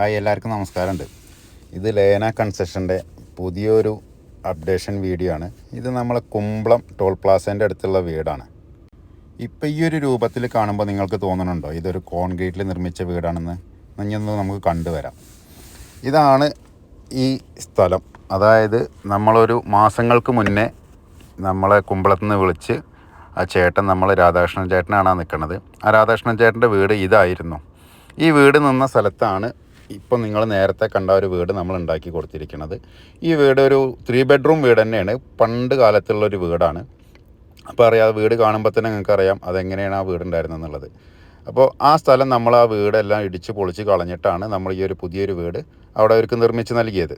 Hi എല്ലാവർക്കും നമസ്കാരമുണ്ട്. ഇത് ലേന കൺസെഷന്റെ പുതിയൊരു അപ്ഡേഷൻ വീഡിയോ ആണ്. ഇത് നമ്മളെ കുമ്പളം ടോൾ പ്ലാസേന്റെ അടുത്തുള്ള വീടാണ്. ഇപ്പം ഈ ഒരു രൂപത്തിൽ കാണുമ്പോൾ നിങ്ങൾക്ക് തോന്നുന്നുണ്ടോ? ഇതൊരു കോൺക്രീറ്റിൽ നിർമ്മിച്ച വീടാണെന്ന്. ഇനിയൊന്ന് നമുക്ക് കണ്ടുവരാം. ഇതാണ് ഈ സ്ഥലം. അതായത് നമ്മളൊരു മാസങ്ങൾക്ക് മുന്നേ നമ്മളെ കുമ്പളത്ത് നിന്ന് വിളിച്ച് ആ ചേട്ടൻ നമ്മൾ രാധാകൃഷ്ണൻ ചേട്ടനാണ് നിൽക്കുന്നത് ആ രാധാകൃഷ്ണൻ ചേട്ടന്റെ വീട് ഇതായിരുന്നു. ഈ വീട് നിന്ന സ്ഥലത്താണ് ഇപ്പം നിങ്ങൾ നേരത്തെ കണ്ട ഒരു വീട് നമ്മൾ ഉണ്ടാക്കി കൊടുത്തിരിക്കുന്നത്. ഈ വീട് ഒരു ത്രീ ബെഡ്റൂം വീട് തന്നെയാണ്. പണ്ട് കാലത്തുള്ള ഒരു വീടാണ്. അപ്പോൾ അറിയാം വീട് കാണുമ്പോൾ തന്നെ നിങ്ങൾക്ക് അറിയാം അതെങ്ങനെയാണ് ആ വീട് ഉണ്ടായിരുന്നെന്നുള്ളത് അപ്പോൾ ആ സ്ഥലം നമ്മൾ ആ വീടെല്ലാം ഇടിച്ച് പൊളിച്ച് കളഞ്ഞിട്ടാണ് നമ്മൾ ഈ ഒരു പുതിയൊരു വീട് അവിടെ അവർക്ക് നിർമ്മിച്ച് നൽകിയത്.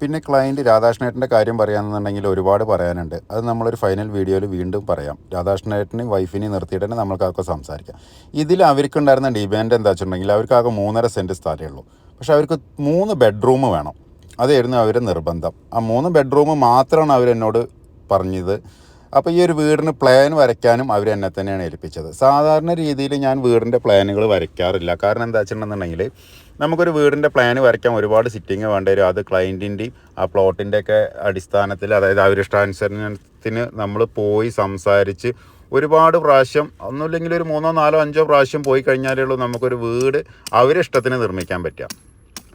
പിന്നെ ക്ലയന്റ് രാധാകൃഷ്ണേട്ടന്റെ കാര്യം പറയാമെന്നുണ്ടെങ്കിൽ ഒരുപാട് പറയാനുണ്ട്. അത് നമ്മളൊരു ഫൈനൽ വീഡിയോയിൽ വീണ്ടും പറയാം. രാധാകൃഷ്ണേട്ടനെയും വൈഫിനെയും നിർത്തിയിട്ട് തന്നെ നമ്മൾക്കൊക്കെ സംസാരിക്കാം. ഇതിൽ അവർക്കുണ്ടായിരുന്ന ഡിമാൻഡ് എന്താ വെച്ചിട്ടുണ്ടെങ്കിൽ അവർക്കാകെ മൂന്നര സെന്റ് സ്ഥലമേ ഉള്ളൂ. പക്ഷേ അവർക്ക് മൂന്ന് ബെഡ്റൂം വേണം. അതായിരുന്നു അവരുടെ നിർബന്ധം. ആ മൂന്ന് ബെഡ്റൂം മാത്രമാണ് അവരെന്നോട് പറഞ്ഞത്. അപ്പോൾ ഈ ഒരു വീടിന് പ്ലാൻ വരയ്ക്കാനും അവർ എന്നെ തന്നെയാണ് ഏൽപ്പിച്ചത്. സാധാരണ രീതിയിൽ ഞാൻ വീടിന്റെ പ്ലാനുകൾ വരയ്ക്കാറില്ല. കാരണം എന്താ വെച്ചിട്ടുണ്ടെന്നുണ്ടെങ്കിൽ നമുക്കൊരു വീടിന്റെ പ്ലാൻ വരയ്ക്കാൻ ഒരുപാട് സിറ്റിങ് വേണ്ടി വരും. അത് ക്ലയന്റിന്റെയും ആ പ്ലോട്ടിന്റെ ഒക്കെ അടിസ്ഥാനത്തിൽ അതായത് അവരിഷ്ടാനുസരണത്തിന് നമ്മൾ പോയി സംസാരിച്ച് ഒരുപാട് പ്രാവശ്യം ഒന്നുമില്ലെങ്കിൽ ഒരു മൂന്നോ നാലോ അഞ്ചോ പ്രാവശ്യം പോയി കഴിഞ്ഞാലേ ഉള്ളൂ നമുക്കൊരു വീട് അവരിഷ്ടത്തിന് നിർമ്മിക്കാൻ പറ്റുക.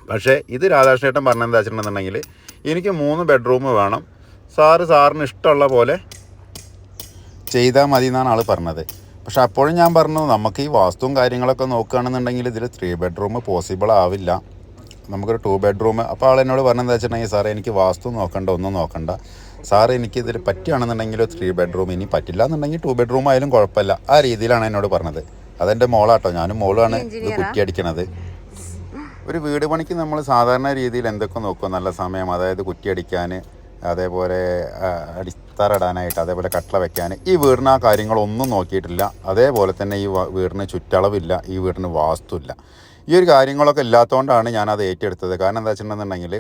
പക്ഷേ ഇത് രാധാകൃഷ്ണേട്ടൻ പറഞ്ഞ എന്താ വെച്ചിട്ടുണ്ടെന്നുണ്ടെങ്കിൽ എനിക്ക് മൂന്ന് ബെഡ്റൂം വേണം. സാറ് സാറിന് ഇഷ്ടമുള്ള പോലെ ചെയ്താൽ മതി എന്നാണ് ആൾ പറഞ്ഞത്. പക്ഷെ അപ്പോഴും ഞാൻ പറഞ്ഞു നമുക്ക് ഈ വാസ്തുവും കാര്യങ്ങളൊക്കെ നോക്കുകയാണെന്നുണ്ടെങ്കിൽ ഇതിൽ ത്രീ ബെഡ്റൂം പോസിബിൾ ആവില്ല. നമുക്കൊരു ടു ബെഡ്റൂം അപ്പോൾ ആൾ എന്നോട് പറഞ്ഞെന്താ വെച്ചിട്ടുണ്ടെങ്കിൽ സാറേ എനിക്ക് വാസ്തു നോക്കണ്ട ഒന്നും നോക്കണ്ട. സാർ എനിക്ക് ഇതിൽ പറ്റുകയാണെന്നുണ്ടെങ്കിൽ ത്രീ ബെഡ്റൂം ഇനി പറ്റില്ല എന്നുണ്ടെങ്കിൽ ടു ബെഡ്റൂം ആയാലും കുഴപ്പമില്ല. ആ രീതിയിലാണ് എന്നോട് പറഞ്ഞത്. അതെന്റെ മോളാട്ടോ ഞാനും മോളാണ് ഇത് കുറ്റിയടിക്കണത്. ഒരു വീട് പണിക്ക് നമ്മൾ സാധാരണ രീതിയിൽ എന്തൊക്കെ നോക്കും? നല്ല സമയം അതായത് കുറ്റിയടിക്കാൻ അതേപോലെ ആ, അടിത്തറ ഇടാനായിട്ട് അതേപോലെ കട്ടള വെക്കാൻ. ഈ വീടിന് ആ കാര്യങ്ങളൊന്നും നോക്കിയിട്ടില്ല. അതേപോലെ തന്നെ ഈ വീടിന് ചുറ്റളവില്ല ഈ വീടിന് വാസ്തുവില്ല ഈ ഒരു കാര്യങ്ങളൊക്കെ ഇല്ലാത്തതുകൊണ്ടാണ് ഞാനത് ഏറ്റെടുത്തത്. കാരണം എന്താ വെച്ചിട്ടുണ്ടെന്നുണ്ടെങ്കിൽ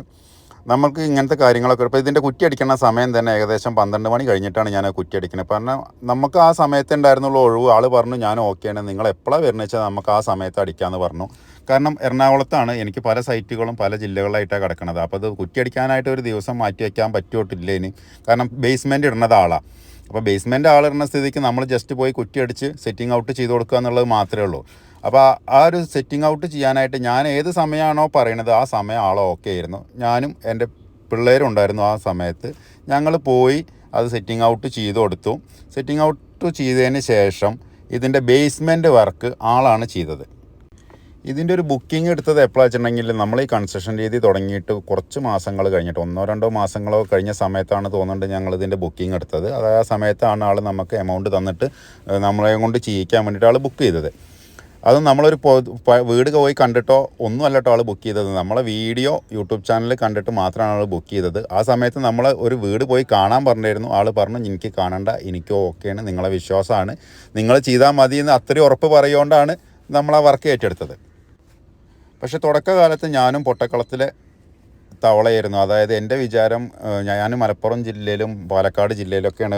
നമുക്ക് ഇങ്ങനത്തെ കാര്യങ്ങളൊക്കെ ഇപ്പോൾ ഇതിന്റെ കുറ്റി അടിക്കുന്ന സമയം തന്നെ ഏകദേശം പന്ത്രണ്ട് മണി കഴിഞ്ഞിട്ടാണ് ഞാൻ കുറ്റി അടിക്കുന്നത് കാരണം നമുക്ക് ആ സമയത്ത് ഉണ്ടായിരുന്നുള്ള ഒഴിവ് ആൾ പറഞ്ഞു ഞാൻ ഓക്കെയാണ് നിങ്ങൾ എപ്പോഴാണ് വരുന്നത് വെച്ചാൽ നമുക്ക് ആ സമയത്ത് അടിക്കാമെന്ന് പറഞ്ഞു. കാരണം എറണാകുളത്താണ് എനിക്ക് പല സൈറ്റുകളും പല ജില്ലകളിലായിട്ടാണ് കിടക്കുന്നത് അപ്പോൾ അത് കുറ്റി അടിക്കാനായിട്ട് ഒരു ദിവസം മാറ്റി വയ്ക്കാൻ പറ്റുമോട്ടില്ല ഇനി. കാരണം ബേസ്മെന്റ് ഇടുന്നത് ആളാണ് അപ്പോൾ ബേസ്മെന്റ് ആളിടുന്ന സ്ഥിതിക്ക് നമ്മൾ ജസ്റ്റ് പോയി കുറ്റി അടിച്ച് സെറ്റിംഗ് ഔട്ട് ചെയ്ത് കൊടുക്കുക എന്നുള്ളത് മാത്രമേ ഉള്ളൂ. അപ്പോൾ ആ- ഒരു സെറ്റിംഗ് ഔട്ട് ചെയ്യാനായിട്ട് ഞാൻ ഏത് സമയമാണോ പറയണത് ആ സമയം ആളോ ഓക്കെ ആയിരുന്നു. ഞാനും എന്റെ പിള്ളേരും ഉണ്ടായിരുന്നു ആ സമയത്ത്. ഞങ്ങൾ പോയി അത് സെറ്റിംഗ് ഔട്ട് ചെയ്ത് കൊടുത്തു. സെറ്റിംഗ് ഔട്ട് ചെയ്തതിന് ശേഷം ഇതിന്റെ ബേസ്മെന്റ് വർക്ക് ആളാണ് ചെയ്തത്. ഇതിന്റെ ഒരു ബുക്കിംഗ് എടുത്തത് എപ്പോഴാണ് വെച്ചിട്ടുണ്ടെങ്കിൽ നമ്മൾ ഈ കൺസ്ട്രക്ഷൻ രീതി തുടങ്ങിയിട്ട് കുറച്ച് മാസങ്ങൾ കഴിഞ്ഞിട്ട് ഒന്നോ രണ്ടോ മാസങ്ങളോ കഴിഞ്ഞ സമയത്താണ് തോന്നുന്നുണ്ട് ഞങ്ങൾ ഇതിന്റെ ബുക്കിംഗ് എടുത്തത്. അത് ആ സമയത്താണ് ആൾ നമുക്ക് എമൗണ്ട് തന്നിട്ട് നമ്മളെ കൊണ്ട് ചെയ്യിക്കാൻ വേണ്ടിയിട്ട് ആൾ ബുക്ക് ചെയ്തത്. അത് നമ്മളൊരു വീട് പോയി കണ്ടിട്ടോ ഒന്നും അല്ലട്ടോ ആൾ ബുക്ക് ചെയ്തത്. നമ്മളെ വീഡിയോ യൂട്യൂബ് ചാനൽ കണ്ടിട്ട് മാത്രമാണ് ആൾ ബുക്ക് ചെയ്തത്. ആ സമയത്ത് നമ്മൾ ഒരു വീട് പോയി കാണാൻ പറഞ്ഞിരുന്നു. ആൾ പറഞ്ഞു എനിക്ക് കാണണ്ട എനിക്കോ ഓക്കെയാണ് നിങ്ങളെ വിശ്വാസമാണ്. നിങ്ങൾ ചെയ്താൽ മതി എന്ന് അത്രയും ഉറപ്പ് പറയുകൊണ്ടാണ് നമ്മൾ ആ വർക്ക് ഏറ്റെടുത്തത്. പക്ഷെ തുടക്കകാലത്ത് ഞാനും പൊട്ടക്കുളത്തിലെ തവളയായിരുന്നു. അതായത് എന്റെ വിചാരം ഞാൻ മലപ്പുറം ജില്ലയിലും പാലക്കാട് ജില്ലയിലൊക്കെയാണ്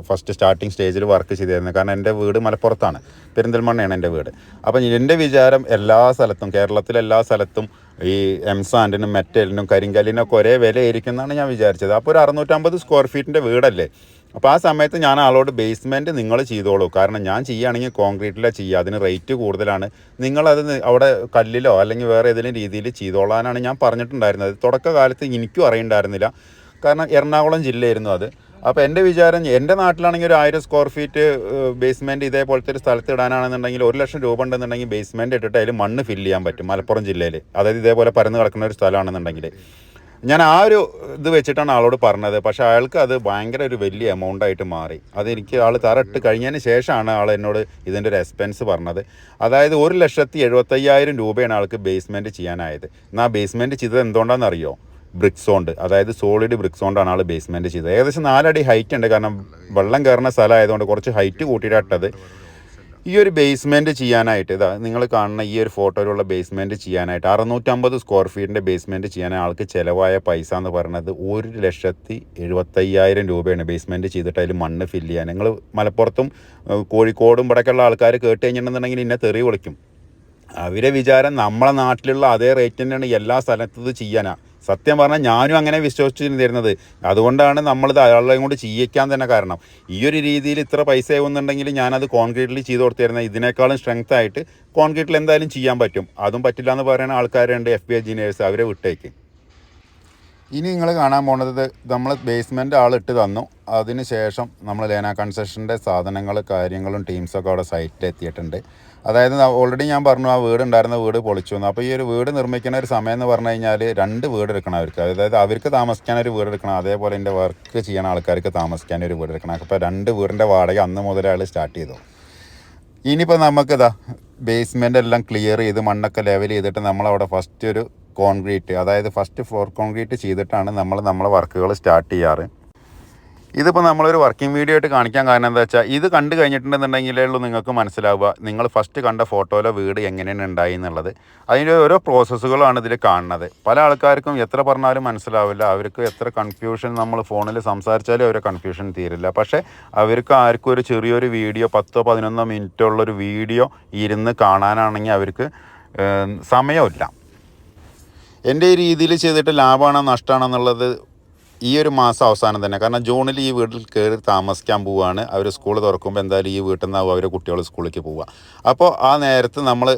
ഫസ്റ്റ് സ്റ്റാർട്ടിങ് സ്റ്റേജിൽ വർക്ക് ചെയ്തിരുന്നത്. കാരണം എന്റെ വീട് മലപ്പുറത്താണ്. പെരിന്തൽമണ്ണയാണ് എന്റെ വീട്. അപ്പം എന്റെ വിചാരം എല്ലാ സ്ഥലത്തും കേരളത്തിലെ എല്ലാ സ്ഥലത്തും ഈ എംസാൻഡിനും മെറ്റലിനും കരിങ്കല്ലിനും ഒക്കെ ഒരേ വിലയായിരിക്കും എന്നാണ് ഞാൻ വിചാരിച്ചത്. അപ്പോൾ ഒരു അറുന്നൂറ്റമ്പത് സ്ക്വയർ ഫീറ്റിന്റെ വീടല്ലേ? അപ്പോൾ ആ സമയത്ത് ഞാൻ ആളോട് ബേസ്മെന്റ് നിങ്ങൾ ചെയ്തോളൂ. കാരണം ഞാൻ ചെയ്യുകയാണെങ്കിൽ കോൺക്രീറ്റിലാണ് ചെയ്യുക. അതിന് റേറ്റ് കൂടുതലാണ്. നിങ്ങളത് അവിടെ കല്ലിലോ അല്ലെങ്കിൽ വേറെ ഏതെങ്കിലും രീതിയിൽ ചെയ്തോളാനാണ് ഞാൻ പറഞ്ഞിട്ടുണ്ടായിരുന്നത്. തുടക്കകാലത്ത് എനിക്കും അറിയണ്ടായിരുന്നില്ല. കാരണം എറണാകുളം ജില്ലയായിരുന്നു അത്. അപ്പോൾ എന്റെ വിചാരം എന്റെ നാട്ടിലാണെങ്കിൽ ഒരു ആയിരം സ്ക്വയർ ഫീറ്റ് ബേസ്മെന്റ് ഇതേപോലത്തെ ഒരു സ്ഥലത്ത് ഇടാനാണെന്നുണ്ടെങ്കിൽ ഒരു ലക്ഷം രൂപ ഉണ്ടെന്നുണ്ടെങ്കിൽ ബേസ്മെന്റ് ഇട്ടിട്ട് അതിൽ മണ്ണ് ഫില്ല് ചെയ്യാൻ പറ്റും മലപ്പുറം ജില്ലയിൽ അതായത് ഇതേപോലെ പരന്ന് കിടക്കുന്ന ഒരു സ്ഥലമാണെന്നുണ്ടെങ്കിൽ. ഞാൻ ആ ഒരു ഇത് വെച്ചിട്ടാണ് ആളോട് പറഞ്ഞത്. പക്ഷേ അയാൾക്ക് അത് ഭയങ്കര ഒരു വലിയ എമൗണ്ട് ആയിട്ട് മാറി. അതെനിക്ക് ആൾ തറട്ട് കഴിഞ്ഞതിന് ശേഷമാണ് ആൾ എന്നോട് ഇതിന്റെ ഒരു എക്സ്പെൻസ് പറഞ്ഞത്. അതായത് ഒരു ലക്ഷത്തി എഴുപത്തയ്യായിരം രൂപയാണ് ആൾക്ക് ബേസ്മെന്റ് ചെയ്യാനായത്. എന്നാൽ ബേസ്മെന്റ് ചെയ്തത് എന്തുകൊണ്ടാണെന്ന് അറിയോ ബ്രിക്സ് ഓണ്ട് അതായത് സോളിഡ് ബ്രിക്സ് ഓണ്ടാണ് ആൾ ബേസ്മെന്റ് ചെയ്തത്. ഏകദേശം നാലടി ഹൈറ്റ് ഉണ്ട് കാരണം വെള്ളം കയറുന്ന സ്ഥലമായതുകൊണ്ട് കുറച്ച് ഹൈറ്റ് കൂട്ടിയിട്ടത് ഈ ഒരു ബേസ്മെന്റ് ചെയ്യാനായിട്ട് ഇതാ നിങ്ങൾ കാണുന്ന ഈ ഒരു ഫോട്ടോയിലുള്ള ബേസ്മെന്റ് ചെയ്യാനായിട്ട് അറുന്നൂറ്റമ്പത് സ്ക്വയർ ഫീറ്റിന്റെ ബേസ്മെന്റ് ചെയ്യാൻ ആൾക്ക് ചിലവായ പൈസ എന്ന് പറയുന്നത് ഒരു ലക്ഷത്തി എഴുപത്തയ്യായിരം രൂപയാണ് ബേസ്മെന്റ് ചെയ്തിട്ട് അതിൽ മണ്ണ് ഫില്ല് ചെയ്യാൻ. നിങ്ങൾ മലപ്പുറത്തും കോഴിക്കോടും ഇവിടെയൊക്കെയുള്ള ആൾക്കാർ കേട്ട് കഴിഞ്ഞിട്ടുണ്ടെന്നുണ്ടെങ്കിൽ ഇന്നെ തെറി വിളിക്കും. അവരെ വിചാരം നമ്മളെ നാട്ടിലുള്ള അതേ റേറ്റ് തന്നെയാണ് എല്ലാ സ്ഥലത്തും ഇത് ചെയ്യാനാ. സത്യം പറഞ്ഞാൽ ഞാനും അങ്ങനെ വിശ്വസിച്ചിരുന്നത് അതുകൊണ്ടാണ് നമ്മളിത് അയാളെയും കൊണ്ട് ചെയ്യിക്കാൻ തന്നെ കാരണം. ഈ ഒരു രീതിയിൽ ഇത്ര പൈസ ആവുന്നുണ്ടെങ്കിൽ ഞാനത് കോൺക്രീറ്റിൽ ചെയ്ത് കൊടുത്തിരുന്നത് ഇതിനേക്കാളും സ്ട്രെങ്ത് ആയിട്ട് കോൺക്രീറ്റിൽ എന്തായാലും ചെയ്യാൻ പറ്റും. അതും പറ്റില്ല എന്ന് പറയുന്ന ആൾക്കാരുണ്ട് എഫ് ബി എഞ്ചിനീയേഴ്സ് അവരെ വിട്ടേക്ക്. ഇനി നിങ്ങൾ കാണാൻ പോണത് നമ്മൾ ബേസ്മെന്റ് ആളിട്ട് തന്നു. അതിന് ശേഷം നമ്മൾ ലേന കൺസ്ട്രക്ഷന്റെ സാധനങ്ങൾ കാര്യങ്ങളും ടീംസൊക്കെ അവിടെ സൈറ്റിൽ എത്തിയിട്ടുണ്ട്. അതായത് ഓൾറെഡി ഞാൻ പറഞ്ഞു ആ വീട് ഉണ്ടായിരുന്ന വീട് പൊളിച്ചു വന്നു അപ്പോൾ ഈ ഒരു വീട് നിർമ്മിക്കുന്ന ഒരു സമയം എന്ന് പറഞ്ഞു കഴിഞ്ഞാൽ രണ്ട് വീട് എടുക്കണം അവർക്ക്. അതായത് അവർക്ക് താമസിക്കാൻ ഒരു വീട് എടുക്കണം. അതേപോലെ എന്റെ വർക്ക് ചെയ്യുന്ന ആൾക്കാർക്ക് താമസിക്കാൻ ഒരു വീട് എടുക്കണം. അപ്പോൾ രണ്ട് വീടിന്റെ വാടക അന്ന് മുതൽ അയാൾ സ്റ്റാർട്ട് ചെയ്തു. ഇനിയിപ്പോൾ നമുക്കിതാ ബേസ്മെന്റ് എല്ലാം ക്ലിയർ ചെയ്ത് മണ്ണൊക്കെ ലെവൽ ചെയ്തിട്ട് നമ്മളവിടെ ഫസ്റ്റ് ഒരു കോൺക്രീറ്റ് അതായത് ഫസ്റ്റ് ഫ്ലോർ കോൺക്രീറ്റ് ചെയ്തിട്ടാണ് നമ്മൾ നമ്മളെ വർക്കുകൾ സ്റ്റാർട്ട് ചെയ്യാറ്. ഇതിപ്പോൾ നമ്മളൊരു വർക്കിംഗ് വീഡിയോ ആയിട്ട് കാണിക്കാൻ കാരണം എന്താ വെച്ചാൽ ഇത് കണ്ടു കഴിഞ്ഞിട്ടുണ്ടെന്നുണ്ടെങ്കിലേ ഉള്ളൂ നിങ്ങൾക്ക് മനസ്സിലാവുക. നിങ്ങൾ ഫസ്റ്റ് കണ്ട ഫോട്ടോയിലെ വീട് എങ്ങനെയാണ് ഉണ്ടായി എന്നുള്ളത്. അതിന്റെ ഓരോ പ്രോസസ്സുകളാണ് ഇതിൽ കാണുന്നത്. പല ആൾക്കാർക്കും എത്ര പറഞ്ഞാലും മനസ്സിലാവില്ല. അവർക്ക് എത്ര കൺഫ്യൂഷൻ നമ്മൾ ഫോണിൽ സംസാരിച്ചാലും അവരെ കൺഫ്യൂഷൻ തീരില്ല. പക്ഷേ അവർക്ക് ആർക്കും ഒരു ചെറിയൊരു വീഡിയോ പത്തോ പതിനൊന്നോ മിനിറ്റോ ഉള്ളൊരു വീഡിയോ ഇരുന്ന് കാണാനാണെങ്കിൽ അവർക്ക് സമയമില്ല. എന്റെ ഈ രീതിയിൽ ചെയ്തിട്ട് ലാഭമാണോ നഷ്ടമാണോ എന്നുള്ളത് ഈ ഒരു മാസം അവസാനം തന്നെ. കാരണം ജൂണിൽ ഈ വീട്ടിൽ കയറി താമസിക്കാൻ പോവുകയാണ് അവർ സ്കൂൾ തുറക്കുമ്പോൾ എന്തായാലും ഈ വീട്ടിൽ നിന്നാവും അവരെ കുട്ടികൾ സ്കൂളിലേക്ക് പോവുക അപ്പോൾ ആ നേരത്ത് നമ്മൾ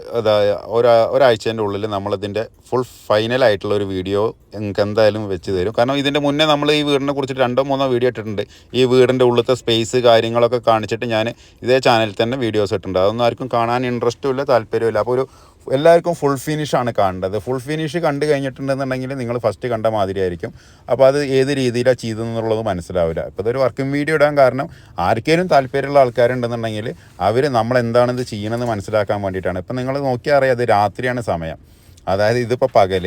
ഒരാ ഒരാഴ്ചേന്റെ ഉള്ളിൽ നമ്മളിതിന്റെ ഫുൾ ഫൈനലായിട്ടുള്ള ഒരു വീഡിയോ നിങ്ങൾക്ക് എന്തായാലും വെച്ച് തരും. കാരണം ഇതിന്റെ മുന്നേ നമ്മൾ ഈ വീടിനെ കുറിച്ചിട്ട് രണ്ടോ മൂന്നോ വീഡിയോ ഇട്ടിട്ടുണ്ട്. ഈ വീടിന്റെ ഉള്ളിലത്തെ സ്പേസ് കാര്യങ്ങളൊക്കെ കാണിച്ചിട്ട് ഞാൻ ഇതേ ചാനലിൽ തന്നെ വീഡിയോസ് ഇട്ടിട്ടുണ്ട്. അതൊന്നും ആർക്കും കാണാൻ ഇൻട്രസ്റ്റും ഇല്ല താല്പര്യമില്ല അപ്പോൾ ഒരു എല്ലാവർക്കും ഫുൾ ഫിനിഷാണ് കാണേണ്ടത്. ഫുൾ ഫിനിഷ് കണ്ടു കഴിഞ്ഞിട്ടുണ്ടെന്നുണ്ടെങ്കിൽ നിങ്ങൾ ഫസ്റ്റ് കണ്ട മാതിരി ആയിരിക്കും. അപ്പോൾ അത് ഏത് രീതിയിലാണ് ചെയ്തതെന്നുള്ളത് മനസ്സിലാവില്ല. ഇപ്പോൾ ഇതൊരു വർക്കിംഗ് വീഡിയോ ഇടാൻ കാരണം ആർക്കെങ്കിലും താല്പര്യമുള്ള ആൾക്കാരുണ്ടെന്നുണ്ടെങ്കിൽ അവർ നമ്മൾ എന്താണിത് ചെയ്യണമെന്ന് മനസ്സിലാക്കാൻ വേണ്ടിയിട്ടാണ്. ഇപ്പം നിങ്ങൾ നോക്കിയാൽ അറിയാം അത് രാത്രിയാണ് സമയം. അതായത് ഇതിപ്പോൾ പകൽ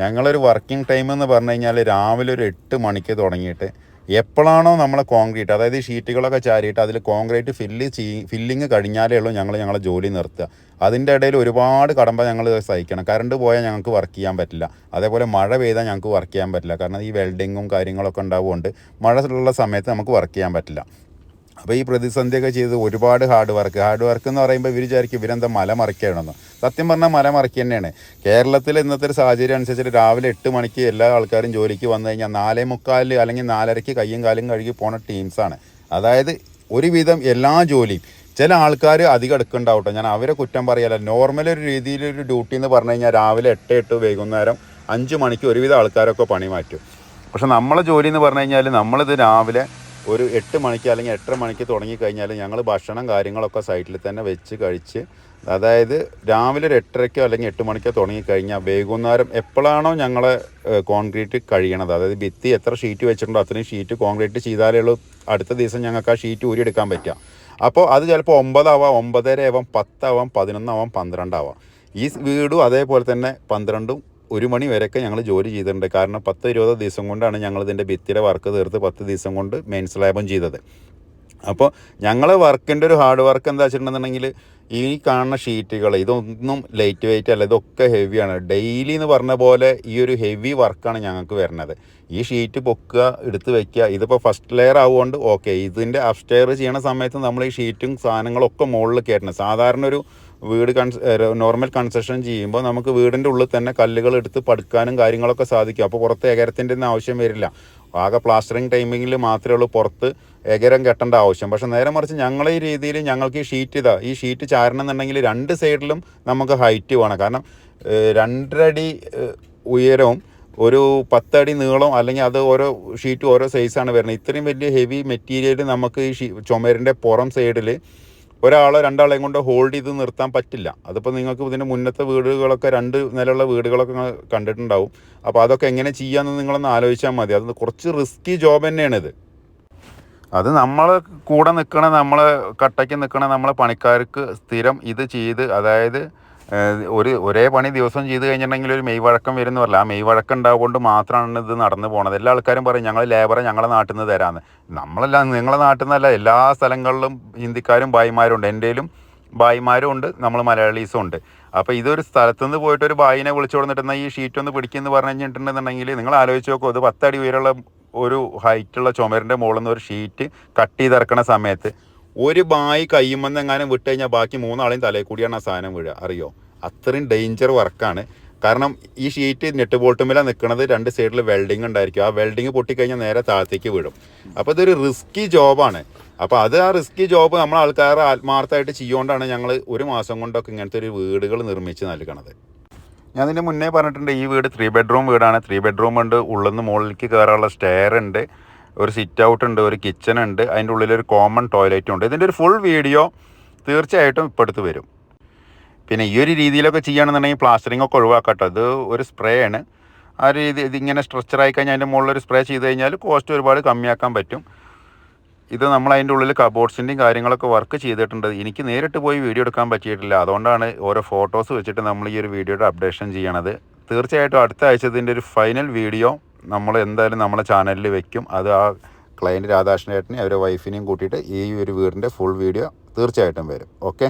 ഞങ്ങളൊരു വർക്കിംഗ് ടൈം എന്ന് പറഞ്ഞു കഴിഞ്ഞാൽ രാവിലെ ഒരു എട്ട് മണിക്ക് തുടങ്ങിയിട്ട് എപ്പോഴാണോ നമ്മൾ കോൺക്രീറ്റ് അതായത് ഷീറ്റുകളൊക്കെ ചാരിയിട്ട് അതിൽ കോൺക്രീറ്റ് ഫില്ല് ചെയ് ഫില്ലിങ് കഴിഞ്ഞാലേ ഉള്ളൂ ഞങ്ങൾ ഞങ്ങളെ ജോലി നിർത്തുക. അതിന്റെ ഇടയിൽ ഒരുപാട് കടമ്പ ഞങ്ങൾ സഹിക്കണം. കറണ്ട് പോയാൽ ഞങ്ങൾക്ക് വർക്ക് ചെയ്യാൻ പറ്റില്ല. അതേപോലെ മഴ പെയ്താൽ ഞങ്ങൾക്ക് വർക്ക് ചെയ്യാൻ പറ്റില്ല. കാരണം ഈ വെൽഡിങ്ങും കാര്യങ്ങളൊക്കെ ഉണ്ടാവുകൊണ്ട് മഴ ഉള്ള സമയത്ത് നമുക്ക് വർക്ക് ചെയ്യാൻ പറ്റില്ല. അപ്പോൾ ഈ പ്രതിസന്ധിയൊക്കെ ചെയ്ത് ഒരുപാട് ഹാർഡ് വർക്ക് ഹാർഡ് വർക്ക് എന്ന് പറയുമ്പോൾ ഇവർ വിചാരിക്കും ഇവരെന്താ മല മറിക്കണമെന്ന് സത്യം പറഞ്ഞാൽ മല മറിക്കുക തന്നെയാണ്. കേരളത്തിൽ ഇന്നത്തെ ഒരു സാഹചര്യം അനുസരിച്ചിട്ട് രാവിലെ എട്ട് മണിക്ക് എല്ലാ ആൾക്കാരും ജോലിക്ക് വന്നു കഴിഞ്ഞാൽ നാലേ മുക്കാലിൽ അല്ലെങ്കിൽ നാലരയ്ക്ക് കയ്യും കാലും കഴുകി പോണ ടീംസാണ് അതായത് ഒരുവിധം എല്ലാ ജോലിയും ചില ആൾക്കാർ അധികം എടുക്കുന്നുണ്ടാവട്ടെ ഞാൻ അവരെ കുറ്റം പറയല്ല. നോർമൽ ഒരു രീതിയിലൊരു ഡ്യൂട്ടി എന്ന് പറഞ്ഞു കഴിഞ്ഞാൽ രാവിലെ എട്ട് എട്ട് വൈകുന്നേരം അഞ്ച് മണിക്ക് ഒരുവിധം ആൾക്കാരൊക്കെ പണി മാറ്റും. പക്ഷെ നമ്മളെ ജോലി എന്ന് പറഞ്ഞു കഴിഞ്ഞാൽ നമ്മളിത് രാവിലെ ഒരു എട്ട് മണിക്ക് അല്ലെങ്കിൽ എട്ടര മണിക്ക് തുടങ്ങിക്കഴിഞ്ഞാൽ ഞങ്ങൾ ഭക്ഷണം കാര്യങ്ങളൊക്കെ സൈറ്റിൽ തന്നെ വെച്ച് കഴിച്ച് അതായത് രാവിലെ ഒരു എട്ടരയ്ക്കോ അല്ലെങ്കിൽ എട്ട് മണിക്കോ തുടങ്ങിക്കഴിഞ്ഞാൽ വൈകുന്നേരം എപ്പോഴാണോ ഞങ്ങളെ കോൺക്രീറ്റ് കഴിയണത്. അതായത് ഭിത്തി എത്ര ഷീറ്റ് വെച്ചിട്ടുണ്ടോ അത്രയും ഷീറ്റ് കോൺക്രീറ്റ് ചെയ്താലേ ഉള്ളൂ. അടുത്ത ദിവസം ഞങ്ങൾക്ക് ആ ഷീറ്റ് ഊരിയെടുക്കാൻ പറ്റുക. അപ്പോൾ അത് ചിലപ്പോൾ ഒമ്പതാവാം ഒമ്പതര ആവാം പത്താവാം പതിനൊന്നാവാം പന്ത്രണ്ടാവാം. ഈ വീടും അതേപോലെ തന്നെ പന്ത്രണ്ടും ഒരു മണി വരെയൊക്കെ ഞങ്ങൾ ജോലി ചെയ്തിട്ടുണ്ട്. കാരണം പത്ത് ഇരുപത് ദിവസം കൊണ്ടാണ് ഞങ്ങൾ ഇതിന്റെ ഭിത്തിയുടെ വർക്ക് തീർത്ത് പത്ത് ദിവസം കൊണ്ട് മെയിൻ സ്ലാബും ചെയ്തത്. അപ്പോൾ ഞങ്ങൾ വർക്കിന്റെ ഒരു ഹാർഡ് വർക്ക് എന്താ വെച്ചിട്ടുണ്ടെന്നുണ്ടെങ്കിൽ ഈ കാണുന്ന ഷീറ്റുകൾ ഇതൊന്നും ലൈറ്റ് വെയിറ്റ് അല്ല ഇതൊക്കെ ഹെവിയാണ് ഡെയിലി എന്ന് പറഞ്ഞ പോലെ ഈ ഒരു ഹെവി വർക്കാണ് ഞങ്ങൾക്ക് വരുന്നത്. ഈ ഷീറ്റ് പൊക്കുക എടുത്ത് വെക്കുക ഇതിപ്പോൾ ഫസ്റ്റ് ലെയർ ആവുകൊണ്ട് ഓക്കെ ഇതിന്റെ അപ്സ്റ്റെയർ ചെയ്യണ സമയത്ത് നമ്മൾ ഈ ഷീറ്റും സാധനങ്ങളൊക്കെ മുകളിൽ കയറ്റണം. സാധാരണ ഒരു വീട് കൺസ് നോർമൽ കൺസ്ട്രക്ഷൻ ചെയ്യുമ്പോൾ നമുക്ക് വീടിന്റെ ഉള്ളിൽ തന്നെ കല്ലുകൾ എടുത്ത് പടുക്കാനും കാര്യങ്ങളൊക്കെ സാധിക്കും. അപ്പോൾ പുറത്ത് എകരത്തിന്റെ ഒന്നും ആവശ്യം വരില്ല. ആകെ പ്ലാസ്റ്ററിങ് ടൈമിങ്ങിൽ മാത്രമേ ഉള്ളൂ പുറത്ത് എകരം കെട്ടേണ്ട ആവശ്യം. പക്ഷെ നേരെ മറിച്ച് ഞങ്ങളെ ഈ രീതിയിൽ ഞങ്ങൾക്ക് ഈ ഷീറ്റ് ഇതാ ഈ ഷീറ്റ് ചാരണം എന്നുണ്ടെങ്കിൽ രണ്ട് സൈഡിലും നമുക്ക് ഹൈറ്റ് വേണം. കാരണം രണ്ടരടി ഉയരവും ഒരു പത്തടി നീളം അല്ലെങ്കിൽ അത് ഓരോ ഷീറ്റ് ഓരോ സൈസാണ് വരുന്നത്. ഇത്രയും വലിയ ഹെവി മെറ്റീരിയൽ നമുക്ക് ഈ ഷീ ചുമരിന്റെ പുറം സൈഡിൽ ഒരാളോ രണ്ടാളെയും കൊണ്ട് ഹോൾഡ് ചെയ്ത് നിർത്താൻ പറ്റില്ല. അതിപ്പോൾ നിങ്ങൾക്ക് ഇതിന്റെ മുന്നത്തെ വീടുകളൊക്കെ രണ്ട് നിലയുള്ള വീടുകളൊക്കെ കണ്ടിട്ടുണ്ടാവും. അപ്പോൾ അതൊക്കെ എങ്ങനെ ചെയ്യാമെന്ന് നിങ്ങളൊന്ന് ആലോചിച്ചാൽ മതി. അത് കുറച്ച് റിസ്കി ജോബ് തന്നെയാണിത് അത് നമ്മൾ കൂടെ നിൽക്കണ നമ്മൾ കട്ടയ്ക്ക് നിൽക്കണ നമ്മളെ പണിക്കാർക്ക് സ്ഥിരം ഇത് ചെയ്ത് അതായത് ഒരു ഒരേ പണി ദിവസം ചെയ്ത് കഴിഞ്ഞിട്ടുണ്ടെങ്കിൽ ഒരു മെയ് വഴക്കം വരുന്ന പറയില്ല ആ മെയ് വഴക്കം ഉണ്ടാവുകൊണ്ട് മാത്രമാണ് ഇത് നടന്നു പോണത്. എല്ലാ ആൾക്കാരും പറയും ഞങ്ങൾ ലേബറെ ഞങ്ങളെ നാട്ടിൽ നിന്ന് തരാമെന്ന് നമ്മളല്ല നിങ്ങളെ നാട്ടിൽ നിന്നല്ല എല്ലാ സ്ഥലങ്ങളിലും ഹിന്ദിക്കാരും ഭായിമാരും ഉണ്ട്. എന്റെയിലും ഭായിമാരും ഉണ്ട് നമ്മൾ മലയാളീസും ഉണ്ട്. അപ്പോൾ ഇതൊരു സ്ഥലത്ത് നിന്ന് പോയിട്ട് ഒരു ഭായിനെ വിളിച്ചു കൊടുത്തിട്ട് ഈ ഷീറ്റ് ഒന്ന് പിടിക്കുമെന്ന് പറഞ്ഞു കഴിഞ്ഞിട്ടുണ്ടെന്നുണ്ടെങ്കിൽ നിങ്ങൾ ആലോചിച്ച് നോക്കൂ അത് പത്തടി ഉയരമുള്ള ഒരു ഹൈറ്റുള്ള ചുമരിന്റെ മുകളിൽ നിന്ന് ഒരു ഷീറ്റ് കട്ട് ചെയ്തിറക്കണ സമയത്ത് ഒരു ബായി കയ്യുമെന്നെങ്ങാനും വിട്ട് കഴിഞ്ഞാൽ ബാക്കി മൂന്നാളെയും തലയിൽ കൂടിയാണ് ആ സാധനം വീഴുക അറിയോ? അത്രയും ഡേഞ്ചർ വർക്കാണ് കാരണം ഈ ഷീറ്റ് നെറ്റ് ബോൾട്ടുമിലാണ് നിൽക്കുന്നത് രണ്ട് സൈഡിൽ വെൽഡിങ് ഉണ്ടായിരിക്കും. ആ വെൽഡിങ് പൊട്ടിക്കഴിഞ്ഞാൽ നേരെ താഴത്തേക്ക് വീഴും. അപ്പോൾ ഇതൊരു റിസ്കി ജോബാണ് അപ്പോൾ അത് ആ റിസ്കി ജോബ് നമ്മൾ ആൾക്കാർ ആത്മാർത്ഥമായിട്ട് ചെയ്യുകൊണ്ടാണ് ഞങ്ങൾ ഒരു മാസം കൊണ്ടൊക്കെ ഇങ്ങനത്തെ ഒരു വീടുകൾ നിർമ്മിച്ച് നൽകണത്. ഞാൻ ഇതിന് മുന്നേ പറഞ്ഞിട്ടുണ്ട് ഈ വീട് ത്രീ ബെഡ്റൂം വീടാണ്. ത്രീ ബെഡ്റൂം ഉണ്ട്. ഉള്ളിൽ നിന്ന് മുകളിലേക്ക് കയറാനുള്ള സ്റ്റെയർ ഉണ്ട്. ഒരു സിറ്റ് ഔട്ട് ഉണ്ട് ഒരു കിച്ചൺ ഉണ്ട് അതിന്റെ ഉള്ളിൽ ഒരു കോമൺ ടോയ്ലറ്റും ഉണ്ട്. ഇതിന്റെ ഒരു ഫുൾ വീഡിയോ തീർച്ചയായിട്ടും ഇപ്പോൾ അടുത്ത് വരും. പിന്നെ ഈ ഒരു രീതിയിലൊക്കെ ചെയ്യുകയാണെന്നുണ്ടെങ്കിൽ പ്ലാസ്റ്ററിംഗ് ഒക്കെ ഒഴിവാക്കട്ടോ ഇത് ഒരു സ്പ്രേ ആണ്. ആ ഒരു രീതി ഇതിങ്ങനെ സ്ട്രെച്ചറായി കഴിഞ്ഞാൽ അതിന്റെ മുകളിൽ ഒരു സ്പ്രേ ചെയ്ത് കഴിഞ്ഞാൽ കോസ്റ്റ് ഒരുപാട് കമ്മിയാക്കാൻ പറ്റും. ഇത് നമ്മൾ അതിന്റെ ഉള്ളിൽ കബോർഡ്സിന്റെയും കാര്യങ്ങളൊക്കെ വർക്ക് ചെയ്തിട്ടുണ്ട്. എനിക്ക് നേരിട്ട് പോയി വീഡിയോ എടുക്കാൻ പറ്റിയിട്ടില്ല. അതുകൊണ്ടാണ് ഓരോ ഫോട്ടോസ് വെച്ചിട്ട് നമ്മൾ ഈ ഒരു വീഡിയോയുടെ അപ്ഡേഷൻ ചെയ്യണത്. തീർച്ചയായിട്ടും അടുത്ത ആഴ്ച ഇതിന്റെ ഒരു ഫൈനൽ വീഡിയോ നമ്മൾ എന്തായാലും നമ്മളെ ചാനലിൽ വെക്കും. അത് ആ ക്ലയന്റ് രാധാകൃഷ്ണേട്ടനെയും അവരെ വൈഫിനെയും കൂട്ടിയിട്ട് ഈ ഒരു വീടിന്റെ ഫുൾ വീഡിയോ തീർച്ചയായിട്ടും വരും. ഓക്കെ